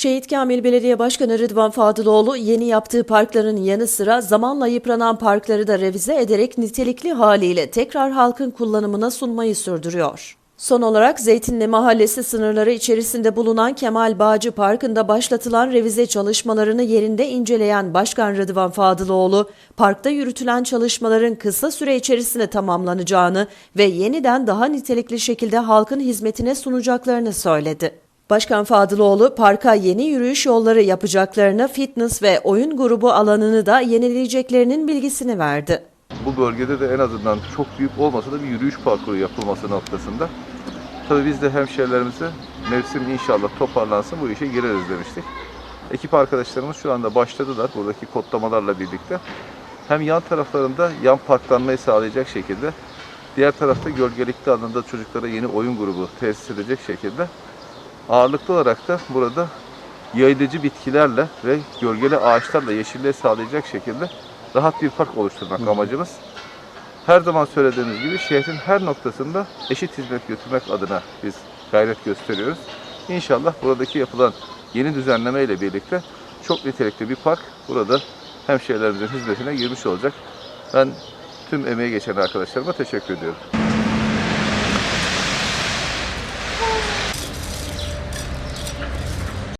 Şehit Kamil Belediye Başkanı Rıdvan Fadıloğlu yeni yaptığı parkların yanı sıra zamanla yıpranan parkları da revize ederek nitelikli haliyle tekrar halkın kullanımına sunmayı sürdürüyor. Son olarak Zeytinli Mahallesi sınırları içerisinde bulunan Kemal Bağcı Parkı'nda başlatılan revize çalışmalarını yerinde inceleyen Başkan Rıdvan Fadıloğlu, parkta yürütülen çalışmaların kısa süre içerisinde tamamlanacağını ve yeniden daha nitelikli şekilde halkın hizmetine sunacaklarını söyledi. Başkan Fadıloğlu parka yeni yürüyüş yolları yapacaklarını, fitness ve oyun grubu alanını da yenileyeceklerinin bilgisini verdi. Bu bölgede de en azından çok büyük olmasa da bir yürüyüş parkuru yapılması noktasında. Tabii biz de hemşehrilerimize mevsim inşallah toparlansın bu işe gireriz demiştik. Ekip arkadaşlarımız şu anda başladılar buradaki kodlamalarla birlikte. Hem yan taraflarında yan parklanmayı sağlayacak şekilde, diğer tarafta gölgelikli alanında çocuklara yeni oyun grubu tesis edecek şekilde ağırlıklı olarak da burada yayılıcı bitkilerle ve gölgeli ağaçlarla yeşilliği sağlayacak şekilde rahat bir park oluşturmak amacımız. Her zaman söylediğimiz gibi şehrin her noktasında eşit hizmet götürmek adına biz gayret gösteriyoruz. İnşallah buradaki yapılan yeni düzenleme ile birlikte çok nitelikli bir park burada hemşehrilerimizin hizmetine girmiş olacak. Ben tüm emeği geçen arkadaşlarıma teşekkür ediyorum.